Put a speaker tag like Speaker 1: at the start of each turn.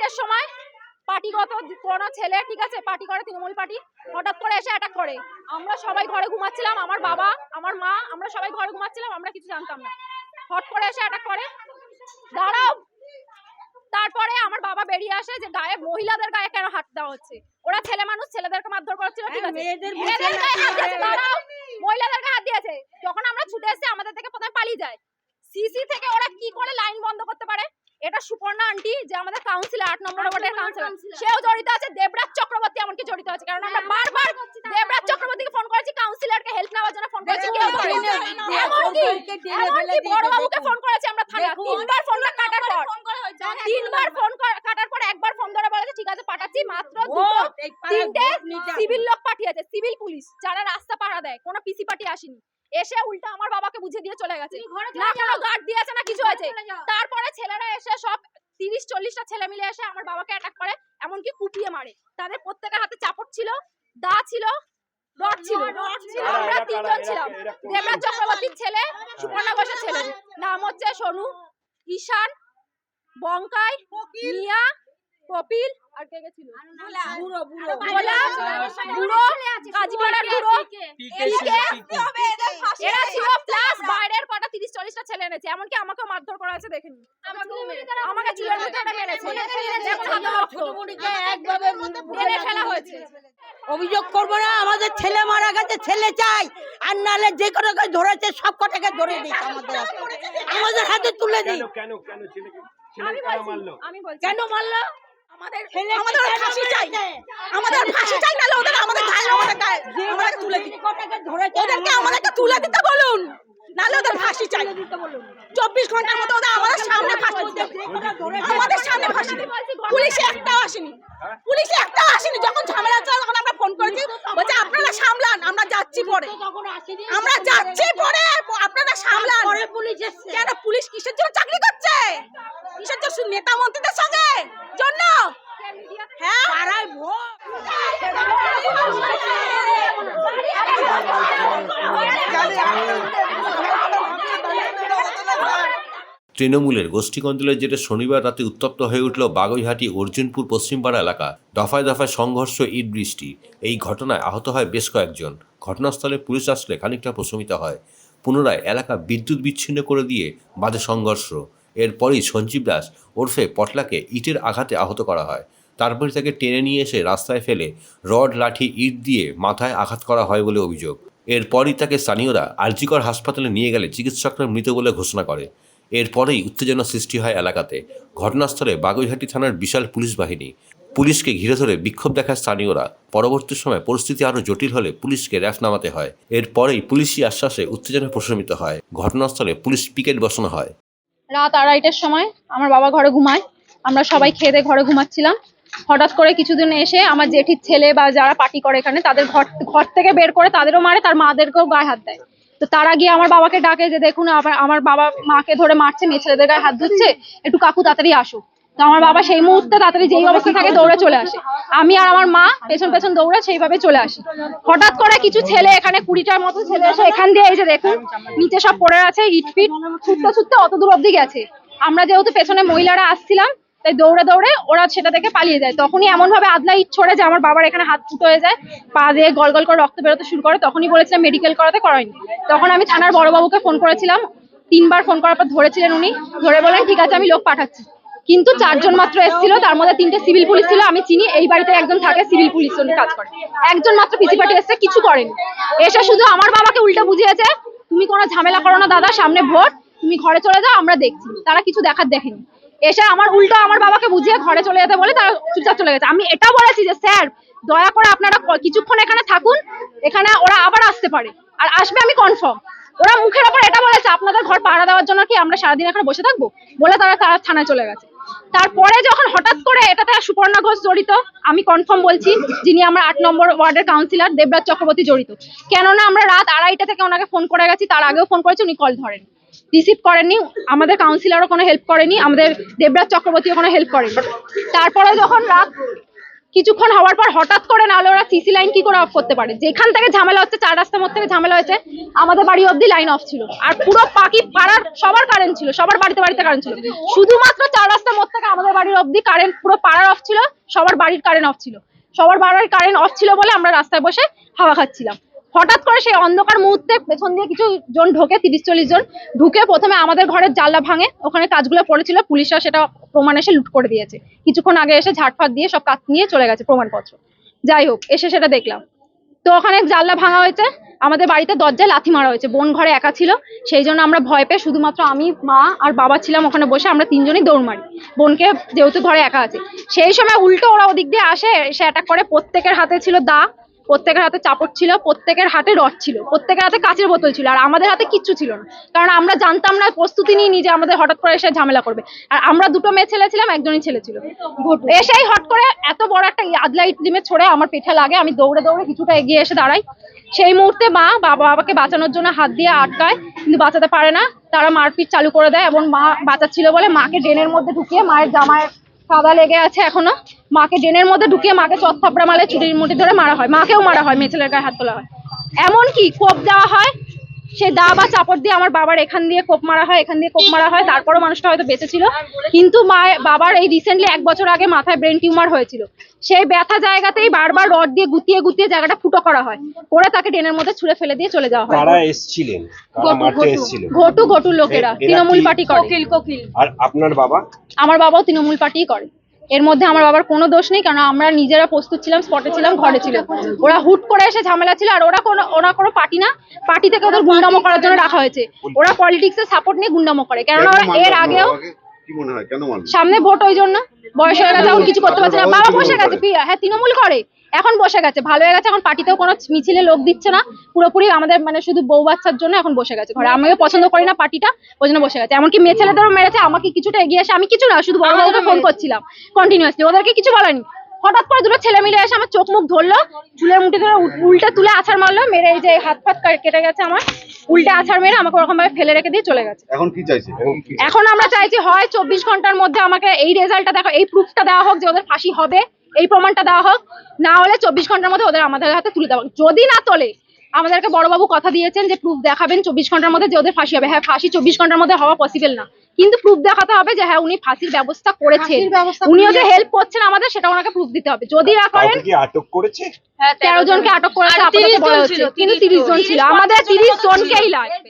Speaker 1: আড়াইটার সময় পার্টিগত কোনো ছেলে ঠিক আছে? পার্টি করে তৃণমূল পার্টি। হঠাৎ করে এসে অ্যাটাক করে। আমরা সবাই ঘরে ঘুমাচ্ছিলাম আমার বাবা আমার মা আমরা সবাই ঘরে ঘুমাচ্ছিলাম আমরা কিছু জানতাম না। হট করে এসে অ্যাটাক করে। দাঁড়াও! তারপরে আমার বাবা বেরিয়ে আসে যে গায়ে মহিলাদের গায়ে কেন হাত দেওয়া হচ্ছে? ওরা ছেলে মানুষ ছেলেদেরকে মারধর করছিল ঠিক আছে?
Speaker 2: মেয়েদের
Speaker 1: মেয়েদের গায়ে দাঁড়াও। হাত দিয়েছে। যখন আমরা ছুটে এসে আমাদের থেকে প্রথমে পালিয়ে যায়। সিসি থেকে ওরা কি করে লাইন বন্ধ করতে পারে? এটা সুপর্ণা আন্টি যে আমাদের কাউন্সিলর আট নম্বর ওয়ার্ডের কাউন্সিলর সেও জড়িত আছে দেবরাজ চক্রবর্তী এমনকি জড়িত আছে কারণ আমরা বারবার দেবরাজ চক্রবর্তীকে ফোন করেছি কাউন্সিলরকে হেল্প নেওয়ার জন্য ফোন করেছি কেউ ধরেনি। এমনকি এমনকি বড়বাবুকে ফোন করেছি আমরা থানা তিনবার ফোনটা কাটার পর তিনবার ফোন কাটার পর একবার ফোন ধরে বলেছে ঠিক আছে পাঠাচ্ছি মাত্র দুটো তিনটে সিভিল লোক পাঠিয়েছে সিভিল পুলিশ যারা রাস্তা পাহারা দেয় কোনো পিসি পার্টি আসেনি এসে উল্টা আমার বাবাকে বুঝিয়ে দিয়ে চলে গেছে। না কোনো গার্ড দিয়েছে না কিছু হয়েছে। তারপরে ছেলেরা এসে সব তিরিশ চল্লিশটা ছেলে মিলে এসে আমার বাবাকে অ্যাটাক করে এমনকি কুপিয়ে মারে। তাদের প্রত্যেকের হাতে চাপট ছিল দা ছিল রড ছিল। আমরা তিনজন ছিলাম। দেবরাজ চক্রবর্তীর ছেলে সুপর্ণা ঘোষের ছেলে। নাম হচ্ছে সোনু ঈশান বঙ্কাই মিয়া কপিল? আর কে কে ছিল?
Speaker 2: বুড়ো বুড়ো
Speaker 1: বুড়ো, কাজীপাড়ার বুড়ো, এরা ছিল প্লাস বাইরের কটা তিরিশ চল্লিশটা ছেলে এনেছে। এমনকি আমাকেও মারধর করা আছে দেখেনি আমাকে চুলের ভিতরে মেরেছে। টেনে ফেলা হয়েছে।
Speaker 2: অভিযোগ করব না আমাদের ছেলে মারা গেছে ছেলে চাই। আর নাহলে যে কটাকে ধরেছে সব কটাকে ধরে দিই আমাদের হাতে। আমাদের হাতে তুলে দিই
Speaker 3: কেন কেন কেন কেন
Speaker 1: বলছি
Speaker 3: মারলো?
Speaker 1: আমি বলছি।
Speaker 2: কেন মারলো? আমাদের
Speaker 4: আমাদের ফাঁসি চাই। আমাদের ফাঁসি চাই ওদের আমাদের গায়ে আমাদের গায়ে আমাদেরকে তুলে দিন ওদেরকে আমাদেরকে তুলে দিতে বলুন। নাহলে ওদের ফাঁসি চাই। চব্বিশ ঘণ্টার মধ্যে ওদের আমাদের সামনে ফাঁসি আমাদের সামনে ফাঁসি দিতে। পুলিশে একটাও আসেনি। পুলিশে একটাও আসেনি। যখন ঝামেলা চলে তখন আমরা ফোন করেছি। বলছে আপনারা সামলান আমরা যাচ্ছি পরে। আমরা যাচ্ছি পরে আপনারা সামলান
Speaker 2: পরে পুলিশ
Speaker 4: কেন পুলিশ কিসের জন্য চাকরি করছে কিসের জন্য শুধু নেতা মন্ত্রীদের সঙ্গে জন্য হ্যাঁ
Speaker 2: পাড়ায় ভোট
Speaker 5: তৃণমূলের গোষ্ঠী কন্দলের জেরে শনিবার রাতে উত্তপ্ত হয়ে উঠল বাগৈহাটি, অর্জুনপুর, পশ্চিমপাড়া এলাকা। দফায় দফায় সংঘর্ষ, ইট বৃষ্টি। এই ঘটনায় আহত হয় বেশ কয়েকজন। ঘটনাস্থলে পুলিশ আসলে খানিকটা প্রশমিত হয়। পুনরায় এলাকা বিদ্যুৎ বিচ্ছিন্ন করে দিয়ে বাজে সংঘর্ষ। এরপরই সঞ্জীব দাস ওরফে পটলাকে ইটের আঘাতে আহত করা হয়। তারপরে তাকে টেনে নিয়ে এসে রাস্তায় ফেলে রড, লাঠি, ইট দিয়ে মাথায় আঘাত করা হয় বলে অভিযোগ। এরপরই তাকে স্থানীয়রা আরজিকর হাসপাতালে নিয়ে গেলে চিকিৎসকরা মৃত বলে ঘোষণা করে। এরপরেই উত্তেজনা সৃষ্টি হয় এলাকাতে। ঘটনাস্থলে বাগুইহাটি থানার বিশাল পুলিশ বাহিনী। পুলিশকে ঘিরে ধরে বিক্ষোভ দেখায় স্থানীয়রা। পরবর্তী সময় পরিস্থিতি আরও জটিল হলে পুলিশকে র্যাফ নামাতে হয়। এরপরেই পুলিশি আশ্বাসে উত্তেজনা প্রশমিত হয়। ঘটনাস্থলে পুলিশ পিকেট বসানো হয়।
Speaker 1: রাত আড়াইটার সময় আমার বাবা ঘরে ঘুমায়। আমরা সবাই খেয়ে দিয়ে ঘরে ঘুমাচ্ছিলাম। হঠাৎ করে কিছুদিন এসে আমার জেঠির ছেলে বা যারা পার্টি করে এখানে, তাদের ঘর ঘর থেকে বের করে তাদেরও মারে, তার মাদেরকেও গায়ে হাত দেয়। তো তারা গিয়ে আমার বাবাকে ডাকে যে, দেখুন আমার আমার বাবা মাকে ধরে মারছে মেয়ে ছেলেদের গায়ে হাত ধুচ্ছে, একটু কাকু তাড়াতাড়ি আসো। তো আমার বাবা সেই মুহূর্তে তাড়াতাড়ি যেই অবস্থা থাকে দৌড়ে চলে আসে। আমি আর আমার মা পেছন পেছন দৌড়ে সেইভাবে চলে আসি। হঠাৎ করে কিছু ছেলে এখানে কুড়িটার মতো ছেলে এসে এখান দিয়ে এই যে দেখুন, নিচে সব পড়ে আছে, ইট ফিট, ছুটতে ছুটতে অত দূর অব্দি গেছে। আমরা যেহেতু পেছনে মহিলারা আসছিলাম তাই দৌড়ে দৌড়ে ওরা সেটা থেকে পালিয়ে যায়। তখনই এমন ভাবে আদলা ইট ছড়ে যে আমার বাবার এখানে হাত ফুটো হয়ে যায়, পা দিয়ে গল গল করে রক্ত বেরোতে শুরু করে, তখনই বলেছিলাম মেডিকেল করাতে করায়নি। তখন আমি থানার বড়বাবুকে ফোন করেছিলাম, তিনবার ফোন করার পর ধরেছিলেন উনি, ধরে বলেন ঠিক আছে, আমি লোক পাঠাচ্ছি। কিন্তু চারজন মাত্র এসেছিল, তার মধ্যে তিনটে সিভিল পুলিশ ছিল, আমি চিনি, এই বাড়িতে একজন থাকে সিভিল পুলিশ উনি কাজ করে। একজন মাত্র পিসি পার্টি এসছে, কিছু করেনি। এসে শুধু আমার বাবাকে উল্টো বুঝিয়েছে, তুমি কোনো ঝামেলা করো না দাদা, সামনে ভোট, তুমি ঘরে চলে যাও, আমরা দেখছি। তারা কিছু দেখার দেখেনি। এসে আমার উল্টো আমার বাবাকে বুঝিয়ে ঘরে চলে যেতে বলে তারা চুপচাপ চলে গেছে। আমি এটা বলেছি যে, স্যার, দয়া করে আপনারা কিছুক্ষণ এখানে থাকুন, এখানে ওরা আবার আসতে পারে। আর আসবে আমি কনফার্ম ওরা মুখের ওপর এটা বলেছে, আপনাদের ঘর পাহারা দেওয়ার জন্য কি আমরা সারাদিন এখানে বসে থাকব? বলে তারা তারা থানায় চলে গেছে। তারপরে যখন হঠাৎ করে এটাতে সুপর্ণা ঘোষ জড়িত, আমি কনফার্ম বলছি যিনি আমার আট নম্বর ওয়ার্ডের কাউন্সিলর দেবরাজ চক্রবর্তী জড়িত। কেননা আমরা রাত আড়াইটা থেকে ওনাকে ফোন করে গেছি, তার আগেও ফোন করেছি, উনি কল ধরেন। রিসিভ করেননি, আমাদের কাউন্সিলরও কোনো হেল্প করেনি, আমাদের দেবরাজ চক্রবর্তীও কোনো হেল্প করেনি। তারপরে যখন রাত কিছুক্ষণ হওয়ার পর হঠাৎ করে নাহলে ওরা সিসি লাইন কি করে অফ করতে পারে? যেখান থেকে ঝামেলা হচ্ছে, চার রাস্তার মধ্যে থেকে ঝামেলা হয়েছে, আমাদের বাড়ি অবধি লাইন অফ ছিল। আর পুরো পাকি পাড়ার সবার কারেন্ট ছিল, সবার বাড়িতে বাড়িতে কারেন্ট ছিল। শুধুমাত্র চার রাস্তার মধ্যে থেকে আমাদের বাড়ির অবধি কারেন্ট পুরো পাড়ার অফ ছিল, সবার বাড়ির কারেন্ট অফ ছিল। সবার বাড়ির কারেন্ট অফ ছিল বলে আমরা রাস্তায় বসে হাওয়া খাচ্ছিলাম। হঠাৎ করে সেই অন্ধকার মুহূর্তে পেছন দিয়ে কিছু জন ঢোকে, তিরিশ চল্লিশ জন ঢুকে প্রথমে আমাদের ঘরের জানলা ভাঙে। ওখানে কাজগুলো পড়েছিল, পুলিশরা সেটা প্রমাণ এসে লুট করে দিয়েছে। কিছুক্ষণ আগে এসে ঝাটফাট দিয়ে সব কাজ নিয়ে চলে গেছে প্রমাণপত্র। যাই হোক, এসে সেটা দেখলাম। তো ওখানে জানলা ভাঙা হয়েছে, আমাদের বাড়িতে দরজায় লাথি মারা হয়েছে, বোন ঘরে একা ছিল। সেই জন্য আমরা ভয় পেয়ে শুধুমাত্র আমি, মা আর বাবা ছিলাম ওখানে বসে, আমরা তিনজনই দৌড় মারি। বোনকে যেহেতু ঘরে একা আছে। সেই সময় উল্টো ওরা ওদিক দিয়ে আসে, এসে অ্যাটাক করে। প্রত্যেকের হাতে ছিল দা প্রত্যেকের হাতে চাপড় ছিল, প্রত্যেকের হাতে রড ছিল, প্রত্যেকের হাতে কাঁচের বোতল ছিল, আর আমাদের হাতে কিচ্ছু ছিল না। কারণ আমরা জানতাম না, প্রস্তুতি নিয়ে নিজে আমাদের হঠাৎ করে এসে ঝামেলা করবে। আর আমরা দুটো মেয়ে ছেলে ছিলাম, একজনই ছেলে ছিল। এসেই হট করে এত বড় একটা আদলা ডিমে ছড়ে আমার পেটে লাগে, আমি দৌড়ে দৌড়ে কিছুটা এগিয়ে এসে দাঁড়াই। সেই মুহূর্তে মা বাবা বাবাকে বাঁচানোর জন্য হাত দিয়ে আটকায়, কিন্তু বাঁচাতে পারে না। তারা মারপিট চালু করে দেয় এবং মা বাঁচাচ্ছিল বলে মাকে ড্রেনের মধ্যে ঢুকিয়ে মায়ের জামায় কাদা লেগে আছে এখনও। মাকে ড্রেনের মধ্যে ঢুকিয়ে মাকে চট থাপড়া মালে চুরির মুঠি ধরে মারা হয়। মাকেও মারা হয় মেয়ে ছেলের গায়ে হাত তোলা হয়। এমন কি কোপ দেওয়া হয় সে দা বা চাপড় দিয়ে আমার বাবার এখান দিয়ে কোপ মারা হয় এখান দিয়ে কোপ মারা হয় তারপরও মানুষটা হয়তো বেঁচে ছিল কিন্তু মা বাবার এই রিসেন্টলি এক বছর আগে মাথায় ব্রেন টিউমার হয়েছিল। সেই ব্যথা জায়গাতেই বারবার রড দিয়ে গুতিয়ে গুতিয়ে জায়গাটা ফুটো করা হয়। করে তাকে ড্রেনের মধ্যে ছুঁড়ে ফেলে দিয়ে চলে যাওয়া হয়।
Speaker 3: কারা এসছিলেন?
Speaker 1: ঘটু ঘটু। লোকেরা। তৃণমূল পার্টি করে। কোকিল কোকিল।
Speaker 3: আর আপনার বাবা?
Speaker 1: আমার বাবাও তৃণমূল পার্টিই করে। এর মধ্যে আমার বাবার কোনো দোষ নেই কারণ আমরা নিজেরা প্রস্তুত ছিলাম স্পটে ছিলাম ঘরে ছিল। ওরা হুট করে এসে ঝামেলা ছিল আর ওরা কোনো ওরা কোনো পার্টি না পার্টি থেকে ওদের গুন্ডামো করার জন্য রাখা হয়েছে। ওরা পলিটিক্সের সাপোর্ট নিয়ে গুন্ডামো করে কেননা ওরা এর আগেও
Speaker 6: কি মনে হয়? কেন
Speaker 1: সামনে ভোট ওই জন্য। বয়স হয়ে গেছে এখন কিছু করতে পারছে না। বাবা বসে গেছে প্রিয়া হ্যাঁ তৃণমূল করে। এখন বসে গেছে ভালো হয়ে গেছে এখন পার্টিতেও কোনো মিছিলে লোক দিচ্ছে না। পুরোপুরি আমাদের মানে শুধু বউ বাচ্চার জন্য এখন বসে গেছে ঘরে। আমিও পছন্দ করি না পার্টিটা ওই জন্য বসে গেছে। এমনকি মেয়ে ছেলেদেরও মেরেছে আমাকে কিছুটা এগিয়ে আসে আমি কিছু না শুধু বড় বউকে ফোন করছিলাম কন্টিনিউয়াসলি ওদেরকে কিছু বলেনি। হঠাৎ করে দুটো ছেলে মিলে এসে আমার চোখ মুখ ধরলো চুলের মুঠি ধরে উল- উল্টে তুলে আছাড় মারলো মেরে এই যে হাত ফাত কেটে গেছে আমার। উল্টে আছাড় মেরে আমাকে ওরকম ভাবে ফেলে রেখে দিয়ে চলে গেছে।
Speaker 6: এখন কি চাইছে?
Speaker 1: এখন আমরা চাইছি হয় চব্বিশ ঘণ্টার মধ্যে আমাকে এই রেজাল্টটা দেখো এই প্রুফটা দেওয়া হোক যে ওদের ফাঁসি হবে এই প্রমাণটা দেওয়া হোক না হলে চব্বিশ ঘণ্টার মধ্যে ওদের আমাদের হাতে তুলে দেওয়া হোক। যদি না তোলে আমাদেরকে বড়বাবু কথা দিয়েছেন যে প্রুফ দেখাবেন চব্বিশ ঘণ্টার মধ্যে যে ওদের ফাঁসি হবে। হ্যাঁ ফাঁসি চব্বিশ ঘণ্টার মধ্যে হওয়া পসিবল না। কিন্তু প্রুফ দেখাতে হবে যে হ্যাঁ উনি ফাঁসির ব্যবস্থা করেছেন। উনি ওদের হেল্প করছেন আমাদের সেটা ওনাকে প্রুফ দিতে হবে। যদি না করেন
Speaker 3: আটক করেছে?
Speaker 1: তেরো জনকে আটক করেছে আপাতত বলা হচ্ছে। কিন্তু তিরিশ জন ছিল। আমাদের তিরিশ জনকেই লাগবে।